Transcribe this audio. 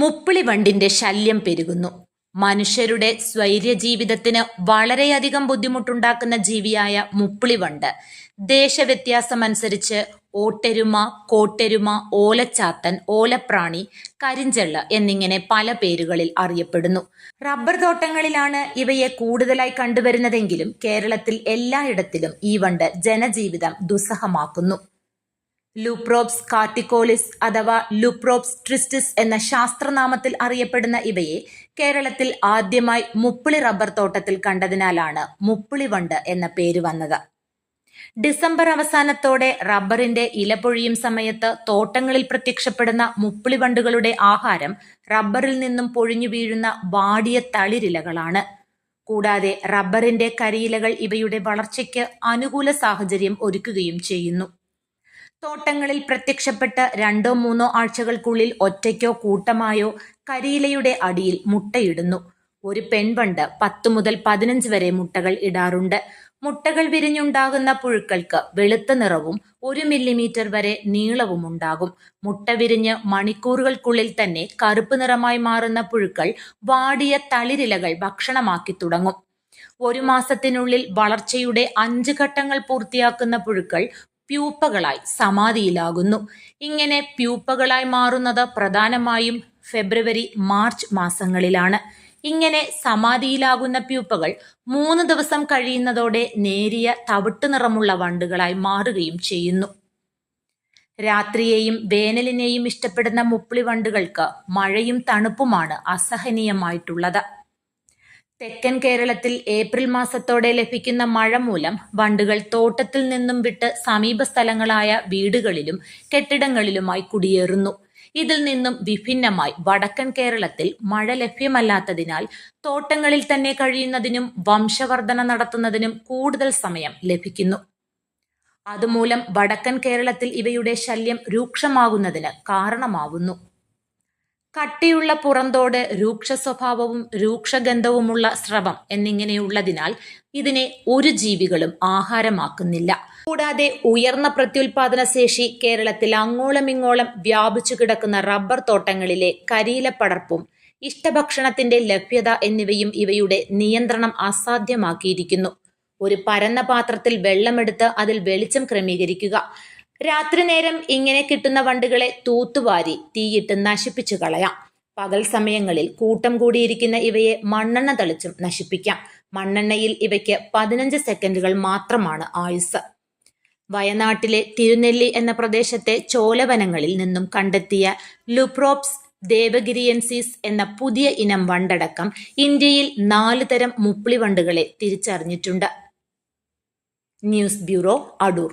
മുപ്പിളി വണ്ടിന്റെ ശല്യം പെരുകുന്നു. മനുഷ്യരുടെ സ്വൈര്യ ജീവിതത്തിന് വളരെയധികം ബുദ്ധിമുട്ടുണ്ടാക്കുന്ന ജീവിയായ മുപ്പിളിവണ്ട് ദേശവ്യത്യാസമനുസരിച്ച് ഓട്ടെരുമ കോട്ടെരുമ ഓലച്ചാത്തൻ ഓലപ്രാണി കരിഞ്ചെള്ള എന്നിങ്ങനെ പല പേരുകളിൽ അറിയപ്പെടുന്നു. റബ്ബർ തോട്ടങ്ങളിലാണ് ഇവയെ കൂടുതലായി കണ്ടുവരുന്നതെങ്കിലും കേരളത്തിൽ എല്ലായിടത്തിലും ഈ വണ്ട് ജനജീവിതം ദുസ്സഹമാക്കുന്നു. ലൂപ്രോപ്സ് കാർട്ടിക്കോളിസ് അഥവാ ലൂപ്രോപ്സ് ട്രിസ്റ്റിസ് എന്ന ശാസ്ത്രനാമത്തിൽ അറിയപ്പെടുന്ന ഇവയെ കേരളത്തിൽ ആദ്യമായി മുപ്പിളി റബ്ബർ തോട്ടത്തിൽ കണ്ടതിനാലാണ് മുപ്പിളി വണ്ട് എന്ന പേര് വന്നത്. ഡിസംബർ അവസാനത്തോടെ റബ്ബറിന്റെ ഇലപൊഴിയും സമയത്ത് തോട്ടങ്ങളിൽ പ്രത്യക്ഷപ്പെടുന്ന മുപ്പിളിവണ്ടുകളുടെ ആഹാരം റബ്ബറിൽ നിന്നും പൊഴിഞ്ഞു വീഴുന്ന വാടിയ തളിരിലകളാണ്. കൂടാതെ റബ്ബറിന്റെ കരിയിലകൾ ഇവയുടെ വളർച്ചയ്ക്ക് അനുകൂല സാഹചര്യം ഒരുക്കുകയും ചെയ്യുന്നു. തോട്ടങ്ങളിൽ പ്രത്യക്ഷപ്പെട്ട് രണ്ടോ മൂന്നോ ആഴ്ചകൾക്കുള്ളിൽ ഒറ്റയ്ക്കോ കൂട്ടമായോ കരിയിലയുടെ അടിയിൽ മുട്ടയിടുന്നു. ഒരു പെൺപണ്ട് പത്തു മുതൽ പതിനഞ്ച് വരെ മുട്ടകൾ ഇടാറുണ്ട്. മുട്ടകൾ വിരിഞ്ഞുണ്ടാകുന്ന പുഴുക്കൾക്ക് വെളുത്ത നിറവും ഒരു മില്ലിമീറ്റർ വരെ നീളവും ഉണ്ടാകും. മുട്ട വിരിഞ്ഞ് മണിക്കൂറുകൾക്കുള്ളിൽ തന്നെ കറുപ്പ് നിറമായി മാറുന്ന പുഴുക്കൾ വാടിയ തളിരിലകൾ ഭക്ഷണമാക്കി തുടങ്ങും. ഒരു മാസത്തിനുള്ളിൽ വളർച്ചയുടെ അഞ്ച് ഘട്ടങ്ങൾ പൂർത്തിയാക്കുന്ന പുഴുക്കൾ പ്യൂപ്പകളായി സമാധിയിലാകുന്നു. ഇങ്ങനെ പ്യൂപ്പകളായി മാറുന്നത് പ്രധാനമായും ഫെബ്രുവരി മാർച്ച് മാസങ്ങളിലാണ്. ഇങ്ങനെ സമാധിയിലാകുന്ന പ്യൂപ്പകൾ മൂന്ന് ദിവസം കഴിയുന്നതോടെ നേരിയ തവിട്ട് നിറമുള്ള വണ്ടുകളായി മാറുകയും ചെയ്യുന്നു. രാത്രിയെയും വേനലിനെയും ഇഷ്ടപ്പെടുന്ന മുപ്പിളി വണ്ടുകൾക്ക് മഴയും തണുപ്പുമാണ് അസഹനീയമായിട്ടുള്ളത്. തെക്കൻ കേരളത്തിൽ ഏപ്രിൽ മാസത്തോടെ ലഭിക്കുന്ന മഴ മൂലം വണ്ടുകൾ തോട്ടത്തിൽ നിന്നും വിട്ട് സമീപ സ്ഥലങ്ങളായ വീടുകളിലും കെട്ടിടങ്ങളിലുമായി കുടിയേറുന്നു. ഇതിൽ നിന്നും വിഭിന്നമായി വടക്കൻ കേരളത്തിൽ മഴ ലഭ്യമല്ലാത്തതിനാൽ തോട്ടങ്ങളിൽ തന്നെ കഴിയുന്നതിനും വംശവർധന നടത്തുന്നതിനും കൂടുതൽ സമയം ലഭിക്കുന്നു. അതുമൂലം വടക്കൻ കേരളത്തിൽ ഇവയുടെ ശല്യം രൂക്ഷമാകുന്നതിന് കാരണമാവുന്നു. കട്ടിയുള്ള പുറന്തോട് രൂക്ഷ സ്വഭാവവും രൂക്ഷഗന്ധവുമുള്ള സ്രവം എന്നിങ്ങനെയുള്ളതിനാൽ ഇതിനെ ഒരു ജീവികളും ആഹാരമാക്കുന്നില്ല. കൂടാതെ ഉയർന്ന പ്രത്യുൽപാദന ശേഷി കേരളത്തിൽ അങ്ങോളമിങ്ങോളം വ്യാപിച്ചു കിടക്കുന്ന റബ്ബർ തോട്ടങ്ങളിലെ കരിയിലപ്പടർപ്പും ഇഷ്ടഭക്ഷണത്തിന്റെ ലഭ്യത എന്നിവയും ഇവയുടെ നിയന്ത്രണം അസാധ്യമാക്കിയിരിക്കുന്നു. ഒരു പരന്ന പാത്രത്തിൽ വെള്ളമെടുത്ത് അതിൽ വെളിച്ചം ക്രമീകരിക്കുക. രാത്രി നേരം ഇങ്ങനെ കിട്ടുന്ന വണ്ടുകളെ തൂത്തുവാരി തീയിട്ട് നശിപ്പിച്ചു കളയാം. പകൽ സമയങ്ങളിൽ കൂട്ടം കൂടിയിരിക്കുന്ന ഇവയെ മണ്ണെണ്ണ തളിച്ചും നശിപ്പിക്കാം. മണ്ണെണ്ണയിൽ ഇവയ്ക്ക് പതിനഞ്ച് സെക്കൻഡുകൾ മാത്രമാണ് ആയുസ് വയനാട്ടിലെ തിരുനെല്ലി എന്ന പ്രദേശത്തെ ചോലവനങ്ങളിൽ നിന്നും കണ്ടെത്തിയ ലുപ്രോപ്സ് ദേവഗിരിയൻസിസ് എന്ന പുതിയ ഇനം വണ്ടടക്കം ഇന്ത്യയിൽ നാല് തരം മുപ്പിളി വണ്ടുകളെ തിരിച്ചറിഞ്ഞിട്ടുണ്ട്. News bureau Adoor.